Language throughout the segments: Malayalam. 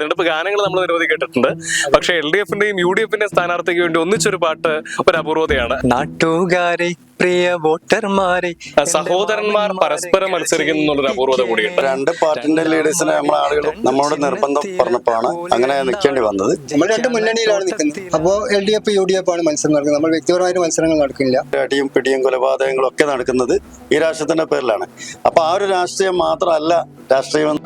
തെരഞ്ഞെടുപ്പ് ഗാനങ്ങൾ നമ്മൾ നിരവധി കേട്ടിട്ടുണ്ട്. പക്ഷെ എൽ ഡി എഫിന്റെയും യു ഡി എഫിന്റെയും സ്ഥാനാർത്ഥിക്ക് വേണ്ടി ഒന്നിച്ചൊരു പാട്ട് ഒരു അപൂർവതയാണ് നാട്ടുകാരെ പ്രിയ വോട്ടർമാരെ സഹോദരന്മാർ പരസ്പരം മത്സരിക്കുന്നു എന്നുള്ളൊരു അപൂർവത കൂടിയുണ്ട്. രണ്ട് പാർട്ടിന്റെ ലീഡേഴ്സിനെ നമ്മളെ ആളുകൾ നമ്മളോട് നിർബന്ധം പറഞ്ഞപ്പോഴാണ് അങ്ങനെ നിൽക്കേണ്ടി വന്നത്. നമ്മൾ രണ്ട് മുന്നണിയിലാണ് നിൽക്കുന്നത്. അപ്പോൾ L D F U D F ആണ് മത്സരം നടക്കുന്നത്. നമ്മൾ വ്യക്തിപരമായിട്ട് മത്സരങ്ങൾ നടക്കില്ല. അടിയും പിടിയും കൊലപാതകങ്ങളും ഒക്കെ നടക്കുന്നത് ഈ രാഷ്ട്രത്തിന്റെ പേരിലാണ്. അപ്പൊ ആ ഒരു രാഷ്ട്രീയം മാത്രമല്ല രാഷ്ട്രീയം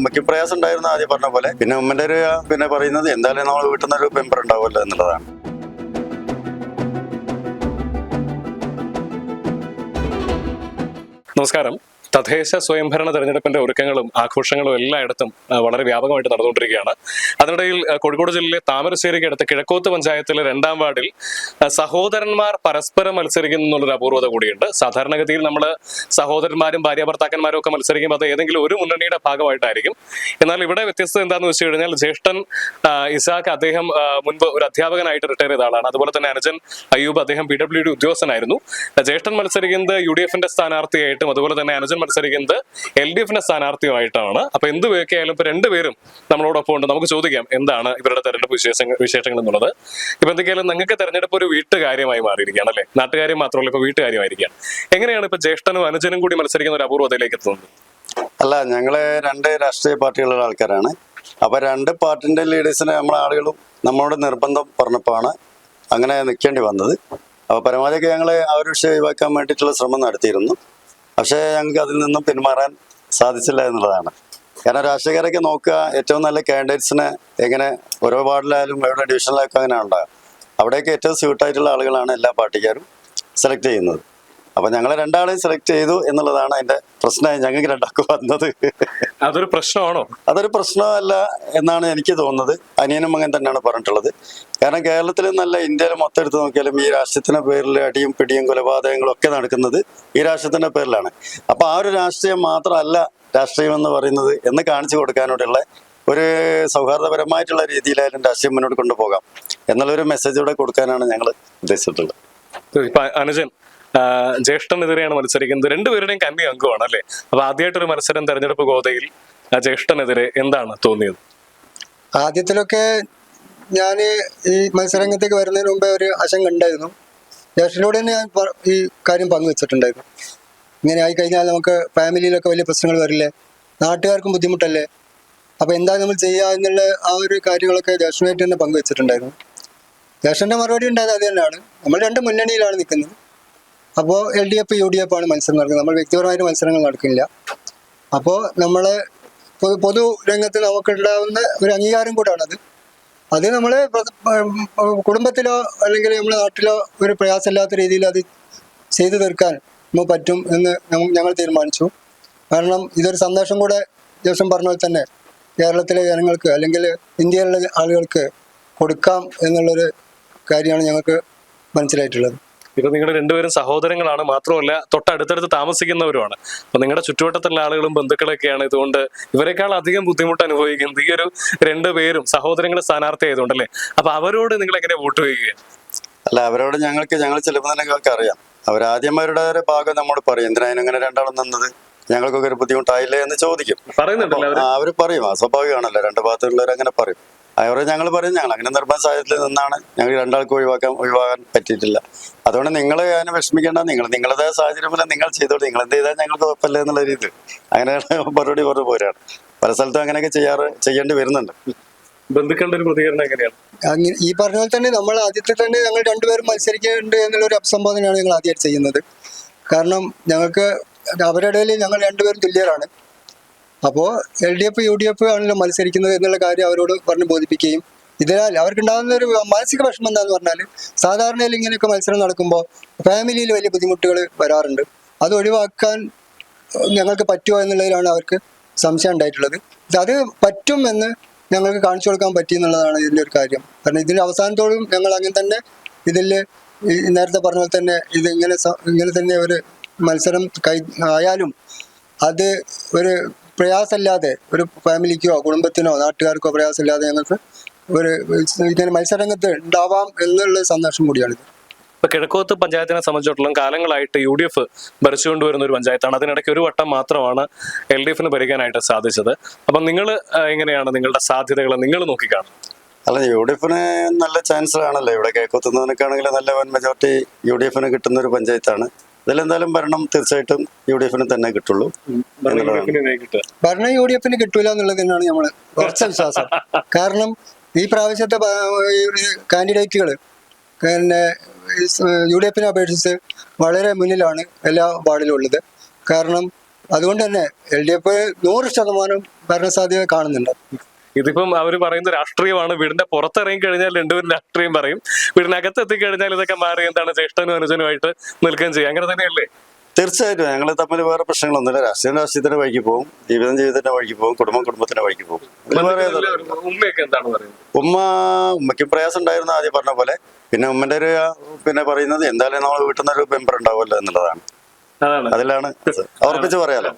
ഉമ്മയ്ക്ക് പ്രയാസം ഉണ്ടായിരുന്ന ആദ്യം പറഞ്ഞ പോലെ. പിന്നെ ഉമ്മന്റെ ഒരു പിന്നെ പറയുന്നത് എന്തായാലും നമ്മൾ വീട്ടിൽ നിന്നൊരു മെമ്പർ ഉണ്ടാവുമല്ലോ എന്നുള്ളതാണ്. നമസ്കാരം. തദ്ദേശ സ്വയംഭരണ തെരഞ്ഞെടുപ്പിന്റെ ഒരുക്കങ്ങളും ആഘോഷങ്ങളും എല്ലായിടത്തും വളരെ വ്യാപകമായിട്ട് നടന്നുകൊണ്ടിരിക്കുകയാണ്. അതിനിടയിൽ കോഴിക്കോട് ജില്ലയിലെ താമരശ്ശേരിക്ക് അടുത്ത് കിഴക്കോത്ത് പഞ്ചായത്തിലെ രണ്ടാം വാർഡിൽ സഹോദരന്മാർ പരസ്പരം മത്സരിക്കുന്നു എന്നുള്ളൊരു അപൂർവത കൂടിയുണ്ട്. സാധാരണഗതിയിൽ നമ്മൾ സഹോദരന്മാരും ഭാര്യ ഭർത്താക്കന്മാരും ഒക്കെ മത്സരിക്കുമ്പോൾ അത് ഏതെങ്കിലും ഒരു മുന്നണിയുടെ ഭാഗമായിട്ടായിരിക്കും. എന്നാൽ ഇവിടെ വ്യത്യസ്തത എന്താണെന്ന് വെച്ച് കഴിഞ്ഞാൽ ജ്യേഷ്ഠൻ ഇസാഖ് അദ്ദേഹം മുൻപ് ഒരു അധ്യാപകനായിട്ട് റിട്ടയർ ചെയ്ത ആളാണ്. അതുപോലെ തന്നെ അനുജൻ അയ്യൂബ് അദ്ദേഹം പി ഡബ്ല്യു ഡി ഉദ്യോഗസ്ഥനായിരുന്നു. ജ്യേഷ്ഠൻ മത്സരിക്കുന്നത് യു ഡി എഫിന്റെ സ്ഥാനാർത്ഥിയായിട്ടും അതുപോലെ തന്നെ അനുജൻ മത്സരിക്കുന്നത് എൽ ഡി എഫിന്റെ സ്ഥാനാർത്ഥിയുമായിട്ടാണ്. അപ്പൊ എന്ത് വേക്കായാലും ഇപ്പൊ രണ്ടുപേരും നമ്മളോടൊപ്പം ഉണ്ട്. നമുക്ക് ചോദിക്കാം എന്താണ് ഇവരുടെ തെരഞ്ഞെടുപ്പ് വിശേഷങ്ങൾ വിശേഷങ്ങൾ എന്നുള്ളത്. ഇപ്പൊ എന്തൊക്കെയാലും നിങ്ങൾക്ക് തെരഞ്ഞെടുപ്പ് ഒരു വീട്ടുകാര്യമായി മാറിയിരിക്കുകയാണ് അല്ലെ? നാട്ടുകാര്യം മാത്രമല്ല ഇപ്പൊ വീട്ടുകാര്യമായിരിക്കുകയാണ് എങ്ങനെയാണ് ഇപ്പൊ ജ്യേഷ്ഠനും അനുജനും കൂടി മത്സരിക്കുന്ന ഒരു അപൂർവതയിലേക്ക് എത്തുന്നത്? അല്ല ഞങ്ങൾ രണ്ട് രാഷ്ട്രീയ പാർട്ടികളുടെ ആൾക്കാരാണ്. അപ്പൊ രണ്ട് പാർട്ടിന്റെ ലീഡേഴ്സിനെ നമ്മളെ ആളുകളും നമ്മളോട് നിർബന്ധം പറഞ്ഞപ്പോഴാണ് അങ്ങനെ നിൽക്കേണ്ടി വന്നത്. അപ്പൊ പരമാവധിയൊക്കെ ഞങ്ങൾ ആ ഒരു വിഷയം ഒഴിവാക്കാൻ വേണ്ടിയിട്ടുള്ള ശ്രമം നടത്തിയിരുന്നു. പക്ഷേ ഞങ്ങൾക്ക് അതിൽ നിന്നും പിന്മാറാൻ സാധിച്ചില്ല എന്നുള്ളതാണ്. കാരണം രാഷ്ട്രീയക്കാരൊക്കെ നോക്കുക ഏറ്റവും നല്ല കാൻഡിഡേറ്റ്സിനെ എങ്ങനെ ഓരോ വാർഡിലായാലും എവിടെ ഡിവിഷനിലൊക്കെ അങ്ങനെ ഉണ്ടാകും അവിടെയൊക്കെ ഏറ്റവും സ്യൂട്ടായിട്ടുള്ള ആളുകളാണ് എല്ലാ പാർട്ടിക്കാരും സെലക്ട് ചെയ്യുന്നത്. അപ്പൊ ഞങ്ങളെ രണ്ടാളെയും സെലക്ട് ചെയ്തു എന്നുള്ളതാണ് അതിന്റെ പ്രശ്നമായി ഞങ്ങൾക്ക് രണ്ടാൾക്ക് വന്നത്. അതൊരു പ്രശ്നമാണോ? അതൊരു പ്രശ്നമല്ല എന്നാണ് എനിക്ക് തോന്നുന്നത്. അനിയനും അങ്ങനെ തന്നെയാണ് പറഞ്ഞിട്ടുള്ളത്. കാരണം കേരളത്തിൽ നല്ല ഇന്ത്യയിൽ മൊത്തം എടുത്ത് നോക്കിയാലും ഈ രാഷ്ട്രത്തിന്റെ പേരിൽ അടിയും പിടിയും കൊലപാതകങ്ങളും ഒക്കെ നടക്കുന്നത് ഈ രാഷ്ട്രീയത്തിന്റെ പേരിലാണ്. അപ്പൊ ആ ഒരു രാഷ്ട്രീയം മാത്രമല്ല രാഷ്ട്രീയം എന്ന് പറയുന്നത് എന്ന് കാണിച്ചു കൊടുക്കാനോടുള്ള ഒരു സൗഹാർദ്ദപരമായിട്ടുള്ള രീതിയിലായാലും രാഷ്ട്രീയം മുന്നോട്ട് കൊണ്ടുപോകാം. എന്നുള്ളൊരു മെസ്സേജ് ഇവിടെ കൊടുക്കാനാണ് ഞങ്ങൾ ഉദ്ദേശിച്ചിട്ടുള്ളത്. അനുജൻ ജ്യേഷ്ഠനെതിരെയാണ് മത്സരിക്കുന്നത്. രണ്ടുപേരുടെയും കന്നി അംഗമാണ് അല്ലെ? അപ്പൊ ആദ്യമായിട്ടൊരു മത്സരം തെരഞ്ഞെടുപ്പ് ഗോതയിൽ ആ ജ്യേഷ്ഠനെതിരെ എന്താണ് തോന്നിയത്? ആദ്യത്തിലൊക്കെ ഞാൻ ഈ മത്സരരംഗത്തേക്ക് വരുന്നതിന് മുമ്പേ ഒരു ആശങ്ക ഉണ്ടായിരുന്നു. ജ്യേഷ്ഠനോട് തന്നെ ഞാൻ ഈ കാര്യം പങ്കുവെച്ചിട്ടുണ്ടായിരുന്നു ഇങ്ങനെ ആയി കഴിഞ്ഞാൽ നമുക്ക് ഫാമിലിയിലൊക്കെ വലിയ പ്രശ്നങ്ങൾ വരില്ലേ? നാട്ടുകാർക്കും ബുദ്ധിമുട്ടല്ലേ? അപ്പൊ എന്താ നമ്മൾ ചെയ്യുക എന്നുള്ള ആ ഒരു കാര്യങ്ങളൊക്കെ ജ്യേഷ്ഠനായിട്ട് തന്നെ പങ്കുവെച്ചിട്ടുണ്ടായിരുന്നു ജ്യേഷ്ഠന്റെ മറുപടി ഉണ്ടായത് അത് തന്നെയാണ്. നമ്മൾ രണ്ട് മുന്നണിയിലാണ് നിൽക്കുന്നത്. അപ്പോൾ L D F U D F ആണ് മത്സരം നടക്കുന്നത്. നമ്മൾ വ്യക്തിപരമായിട്ട് മത്സരങ്ങൾ നടക്കില്ല. അപ്പോൾ നമ്മൾ പൊതു രംഗത്ത് നമുക്കുണ്ടാവുന്ന ഒരു അംഗീകാരം കൂടാണത് അത്. നമ്മൾ കുടുംബത്തിലോ അല്ലെങ്കിൽ നമ്മുടെ നാട്ടിലോ ഒരു പ്രയാസമില്ലാത്ത രീതിയിൽ അത് ചെയ്തു തീർക്കാൻ നമുക്ക് പറ്റും എന്ന് ഞങ്ങൾ തീരുമാനിച്ചു. കാരണം ഇതൊരു സന്ദേശം കൂടെ ദിവസം പറഞ്ഞ പോലെ തന്നെ കേരളത്തിലെ ജനങ്ങൾക്ക് അല്ലെങ്കിൽ ഇന്ത്യയിലുള്ള ആളുകൾക്ക് കൊടുക്കാം എന്നുള്ളൊരു കാര്യമാണ് ഞങ്ങൾക്ക് മനസ്സിലായിട്ടുള്ളത്. ഇപ്പൊ നിങ്ങൾ രണ്ടുപേരും സഹോദരങ്ങളാണ്. മാത്രമല്ല തൊട്ടടുത്തടുത്ത് താമസിക്കുന്നവരുമാണ്. അപ്പൊ നിങ്ങളുടെ ചുറ്റുവട്ടത്തുള്ള ആളുകളും ബന്ധുക്കളൊക്കെയാണ് ഇതുകൊണ്ട് ഇവരെക്കാൾ അധികം ബുദ്ധിമുട്ട് അനുഭവിക്കുന്നത്. ഈ ഒരു രണ്ടുപേരും സഹോദരങ്ങളെ സ്ഥാനാർത്ഥി ആയതുകൊണ്ട് അല്ലെ? അപ്പൊ അവരോട് നിങ്ങൾ എങ്ങനെ വോട്ട് ചെയ്യുകയാണ് അല്ല അവരോട് ഞങ്ങൾക്ക് ഞങ്ങൾ ചിലപ്പോൾ തന്നെ ഞങ്ങൾക്ക് അറിയാം. അവരാദ്യം അവരുടെ ഒരു ഭാഗം നമ്മോട് പറയും എന്തിനായാലും ഇങ്ങനെ രണ്ടാളും നിന്നത്? ഞങ്ങൾക്കൊക്കെ ഒരു ബുദ്ധിമുട്ടായില്ലേ? എന്ന് ചോദിക്കും. അവർ അവർ. പറയും. അസ്വാഭാവികമാണല്ലോ സ്വാഭാവികമാണല്ലോ. രണ്ട് ഭാഗത്തുള്ളവർ അങ്ങനെ പറയും. അവരെ ഞങ്ങൾ പറയും ഞങ്ങൾ അങ്ങനെ നിർബന്ധ സാഹചര്യത്തിൽ നിന്നാണ് ഞങ്ങൾ രണ്ടാൾക്കും ഒഴിവാക്കാൻ ഒഴിവാക്കാൻ പറ്റിയിട്ടില്ല. അതുകൊണ്ട് നിങ്ങൾ അതിനെ വിഷമിക്കേണ്ട നിങ്ങൾ നിങ്ങളുടെ സാഹചര്യം പോലെ നിങ്ങൾ ചെയ്തോളൂ. നിങ്ങൾ എന്ത് ചെയ്താൽ ഞങ്ങൾക്ക് കുഴപ്പമില്ല എന്നുള്ള രീതി. അങ്ങനെയാണ് മറുപടി പറഞ്ഞു പോരാണ്. പല സ്ഥലത്തും അങ്ങനെയൊക്കെ ചെയ്യാറ് ചെയ്യേണ്ടി വരുന്നുണ്ട്. ബന്ധുക്കളുടെ ഒരു പ്രതികരണം എങ്ങനെയാണ്? അങ്ങനെ ഈ പറഞ്ഞ പോലെ തന്നെ നമ്മൾ ആദ്യത്തെ തന്നെ ഞങ്ങൾ രണ്ടുപേരും മത്സരിക്കുന്നുണ്ട് എന്നുള്ളൊരു അഭിസംബോധനയാണ് ഞങ്ങൾ ആദ്യമായിട്ട് ചെയ്യുന്നത്. കാരണം ഞങ്ങൾക്ക് അവരുടെ ഇടയിൽ ഞങ്ങൾ രണ്ടുപേരും തുല്യരാണ്. അപ്പോൾ L D F U D F ആണല്ലോ മത്സരിക്കുന്നത് എന്നുള്ള കാര്യം അവരോട് പറഞ്ഞ് ബോധിപ്പിക്കുകയും ഇതിനാൽ അവർക്കുണ്ടാകുന്ന ഒരു മാനസിക പ്രശ്നം എന്താന്ന് പറഞ്ഞാൽ സാധാരണയിൽ ഇങ്ങനെയൊക്കെ മത്സരം നടക്കുമ്പോൾ ഫാമിലിയിൽ വലിയ ബുദ്ധിമുട്ടുകൾ വരാറുണ്ട്. അത് ഒഴിവാക്കാൻ ഞങ്ങൾക്ക് പറ്റുമോ എന്നുള്ളതിലാണ് അവർക്ക് സംശയം ഉണ്ടായിട്ടുള്ളത്. അത് പറ്റും എന്ന് ഞങ്ങൾക്ക് കാണിച്ചു കൊടുക്കാൻ പറ്റി എന്നുള്ളതാണ് ഇതിന്റെ ഒരു കാര്യം. കാരണം ഇതിന്റെ അവസാനത്തോടും ഞങ്ങൾ അങ്ങനെ തന്നെ ഇതിൽ നേരത്തെ പറഞ്ഞ പോലെ തന്നെ ഇത് ഇങ്ങനെ ഇങ്ങനെ തന്നെ ഒരു മത്സരം കൈ ആയാലും അത് ഒരു പ്രയാസമില്ലാതെ ഒരു ഫാമിലിക്കോ കുടുംബത്തിനോ നാട്ടുകാർക്കോ പ്രയാസമില്ലാതെ ഞങ്ങൾക്ക് ഒരു ഇങ്ങനെ മത്സരരംഗത്ത് ഉണ്ടാവാം എന്നുള്ള സന്തോഷം കൂടിയാണിത് ഇപ്പൊ കിഴക്കോത്ത് പഞ്ചായത്തിനെ സംബന്ധിച്ചിടത്തോളം കാലങ്ങളായിട്ട് യു ഡി എഫ് ഭരിച്ചുകൊണ്ടുവരുന്ന ഒരു പഞ്ചായത്താണ്. അതിനിടയ്ക്ക് ഒരു വട്ടം മാത്രമാണ് എൽ ഡി എഫിന് ഭരിക്കാനായിട്ട് സാധിച്ചത്. അപ്പം നിങ്ങൾ എങ്ങനെയാണ് നിങ്ങളുടെ സാധ്യതകൾ നിങ്ങൾ നോക്കിക്കാണും അല്ല യു ഡി എഫിന് നല്ല ചാൻസ് ആണല്ലോ. ഇവിടെ കേൾക്കുത്തുന്നതിനൊക്കെയാണെങ്കിൽ നല്ല വൻ മെജോറിറ്റി യു ഡി എഫിന് കിട്ടുന്ന ഒരു പഞ്ചായത്താണ്. ഇതിലെന്തായാലും ഭരണം തീർച്ചയായിട്ടും യു ഡി എഫിന് തന്നെ കിട്ടുള്ളൂ. ഭരണം യു ഡി എഫിന് കിട്ടൂല എന്നുള്ളത് തന്നെയാണ് നമ്മൾ ഉറച്ച വിശ്വാസം. കാരണം ഈ പ്രാവശ്യത്തെ കാൻഡിഡേറ്റുകൾ പിന്നെ യു ഡി എഫിനെ അപേക്ഷിച്ച് വളരെ മുന്നിലാണ് എല്ലാ വാർഡിലും ഉള്ളത്. കാരണം അതുകൊണ്ട് തന്നെ എൽ ഡി എഫ് നൂറ് ശതമാനം ഭരണസാധ്യത കാണുന്നുണ്ട്. ഇതിപ്പം അവർ പറയുന്ന രാഷ്ട്രീയമാണ്. വീടിന്റെ പുറത്തിറങ്ങി കഴിഞ്ഞാൽ രണ്ടുപേരും രാഷ്ട്രീയം പറയും. വീടിനകത്ത് എത്തിക്കഴിഞ്ഞാൽ ഇതൊക്കെ മാറി എന്താണ് ജ്യേഷ്ഠനും അനുജനുമായിട്ട് നിൽക്കുകയും ചെയ്യും. അങ്ങനെ തന്നെയല്ലേ? തീർച്ചയായിട്ടും. ഞങ്ങൾ തമ്മിൽ വേറെ പ്രശ്നങ്ങളൊന്നുമില്ല. രാഷ്ട്രീയം രാഷ്ട്രീയത്തിന്റെ വഴിക്ക് പോകും. ജീവിതം ജീവിതത്തിന്റെ വഴിക്ക് പോകും. കുടുംബം കുടുംബത്തിന്റെ വഴിക്ക് പോകും. ഉമ്മ ഉമ്മയ്ക്കും പ്രയാസം ഉണ്ടായിരുന്നു ആദ്യം പറഞ്ഞ പോലെ. പിന്നെ ഉമ്മന്റെ ഒരു പിന്നെ പറയുന്നത് എന്തായാലും നമ്മൾ വീട്ടിൽ നിന്നൊരു മെമ്പർ ഉണ്ടാവുമല്ലോ എന്നുള്ളതാണ്. അതിലാണ്. ഉറപ്പിച്ച് പറയാലോ.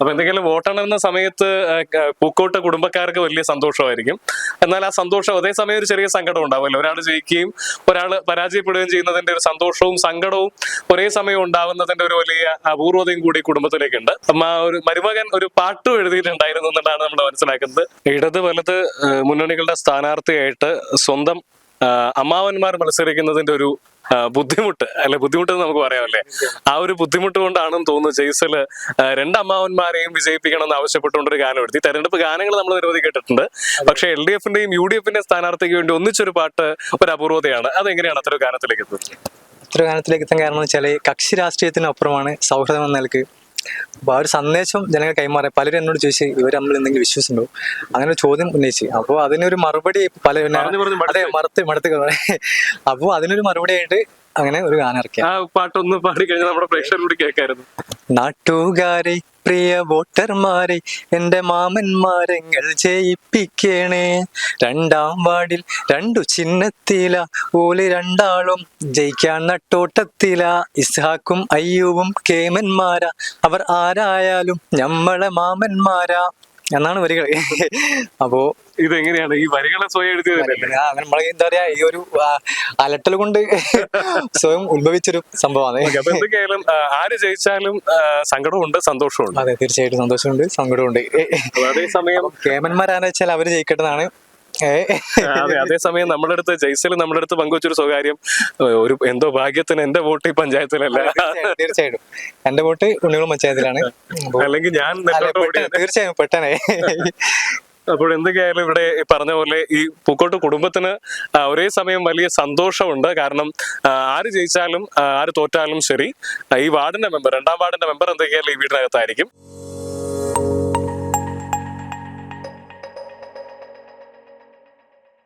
അപ്പൊ എന്തെങ്കിലും വോട്ടെണ്ണുന്ന സമയത്ത് പൂക്കോട്ട് കുടുംബക്കാർക്ക് വലിയ സന്തോഷമായിരിക്കും. എന്നാൽ ആ സന്തോഷം അതേസമയം ഒരു ചെറിയ സങ്കടം ഉണ്ടാവുമല്ലോ. ഒരാൾ ജയിക്കുകയും ഒരാൾ പരാജയപ്പെടുകയും ചെയ്യുന്നതിന്റെ ഒരു സന്തോഷവും സങ്കടവും ഒരേ സമയം ഉണ്ടാവുന്നതിന്റെ ഒരു വലിയ അപൂർവതയും കൂടി കുടുംബത്തിലേക്കുണ്ട്. ഒരു മരുമകൻ ഒരു പാട്ടും എഴുതിയിട്ടുണ്ടായിരുന്നു എന്നുള്ളതാണ് നമ്മൾ മനസ്സിലാക്കുന്നത്. ഇടത് വലത് മുന്നണികളുടെ സ്ഥാനാർത്ഥിയായിട്ട് സ്വന്തം അമ്മാവന്മാർ മത്സരിക്കുന്നതിന്റെ ഒരു ബുദ്ധിമുട്ട്. അല്ലെ ബുദ്ധിമുട്ട് എന്ന് നമുക്ക് പറയാമല്ലേ? ആ ഒരു ബുദ്ധിമുട്ട് കൊണ്ടാണെന്ന് തോന്നുന്നു ജെയ്സൽ രണ്ടമ്മാവന്മാരെയും വിജയിപ്പിക്കണം എന്ന് ആവശ്യപ്പെട്ടുകൊണ്ട് ഒരു ഗാനം എടുത്തി തെരഞ്ഞെടുപ്പ് ഗാനങ്ങൾ നമ്മൾ നിരവധി കേട്ടിട്ടുണ്ട്. പക്ഷെ എൽ ഡി എഫിന്റെയും യു ഡി എഫിന്റെ സ്ഥാനാർത്ഥിക്ക് വേണ്ടി ഒന്നിച്ചൊരു പാട്ട് ഒരു അപൂർവതയാണ് അതെങ്ങനെയാണ് അത്ര ഗാനത്തിലേക്ക് എത്തുന്നത്? ഇത്ര ഗാനത്തിലേക്ക് എത്താൻ കാരണം വെച്ചാൽ കക്ഷി രാഷ്ട്രീയത്തിനപ്പുറമാണ് സൗഹൃദം എന്ന നിലയ്ക്ക് അപ്പോൾ ആ ഒരു സന്ദേശം ജനങ്ങൾ കൈമാറി. പലരും എന്നോട് ചോദിച്ചു ഇവർ നമ്മൾ എന്തെങ്കിലും വിശ്വസിച്ചുണ്ടോ അങ്ങനെ ഒരു ചോദ്യം ഉന്നയിച്ചു. അപ്പോൾ അതിനൊരു മറുപടി പല. അതെ മറുത്ത് മടുത്ത് അപ്പോൾ അതിനൊരു മറുപടി ആയിട്ട് അങ്ങനെ ഒരു ഗാനം ഇറക്കി ആ പാട്ടൊന്ന് പാടി കഴിഞ്ഞാൽ നമ്മുടെ പ്രേക്ഷകരോട് കേൾക്കായിരുന്നു. നാട്ടുകാരെ പ്രിയ വോട്ടർമാരെ എന്റെ മാമന്മാരെങ്ങൾ ജയിപ്പിക്കണേ. രണ്ടാം വാർഡിൽ രണ്ടു ചിഹ്നത്തില ഓൽ രണ്ടാളും ജയിക്കാൻ നട്ടോട്ടത്തില. ഇസ്ഹാക്കും അയ്യൂവും കേമന്മാരാ. അവർ ആരായാലും ഞമ്മളെ മാമന്മാരാ. എന്നാണ് വരികൾ അപ്പോ ഇതെങ്ങനെയാണ്? ഈ വരികളെ സ്വയം എഴുതിയതല്ലേ നമ്മളെ എന്താ പറയാ ഈ ഒരു അലട്ടൽ കൊണ്ട് സ്വയം ഉത്ഭവിച്ചൊരു സംഭവമാണ്. അപ്പൊ എന്തൊക്കെയായാലും ആര് ജയിച്ചാലും സങ്കടമുണ്ട് സന്തോഷമുണ്ട്. അതെ തീർച്ചയായിട്ടും സന്തോഷമുണ്ട് സങ്കടമുണ്ട്. അതേസമയം കേമന്മാരാന്ന് വെച്ചാൽ അവർ ജയിക്കട്ടെന്നാണ്. അതെ അതേസമയം നമ്മുടെ അടുത്ത് ജയ്സൽ നമ്മുടെ അടുത്ത് പങ്കുവച്ചൊരു സ്വകാര്യം ഒരു എന്തോ ഭാഗ്യത്തിന് എന്റെ വോട്ട് ഈ പഞ്ചായത്തിലല്ല. തീർച്ചയായിട്ടും, എന്റെ വോട്ട് ഉണ്ണികുളം പഞ്ചായത്തിലാണ്. അല്ലെങ്കിൽ ഞാൻ തീർച്ചയായും പെട്ടെന്ന്. അപ്പോൾ എന്തൊക്കെയായാലും ഇവിടെ പറഞ്ഞ പോലെ ഈ പൂക്കോട്ട് കുടുംബത്തിന് ഒരേ സമയം വലിയ സന്തോഷമുണ്ട്. കാരണം ആര് ജയിച്ചാലും ആര് തോറ്റാലും ശരി ഈ വാർഡിന്റെ മെമ്പർ രണ്ടാം വാർഡിന്റെ മെമ്പർ എന്തൊക്കെയായാലും ഈ വീടിനകത്തായിരിക്കും.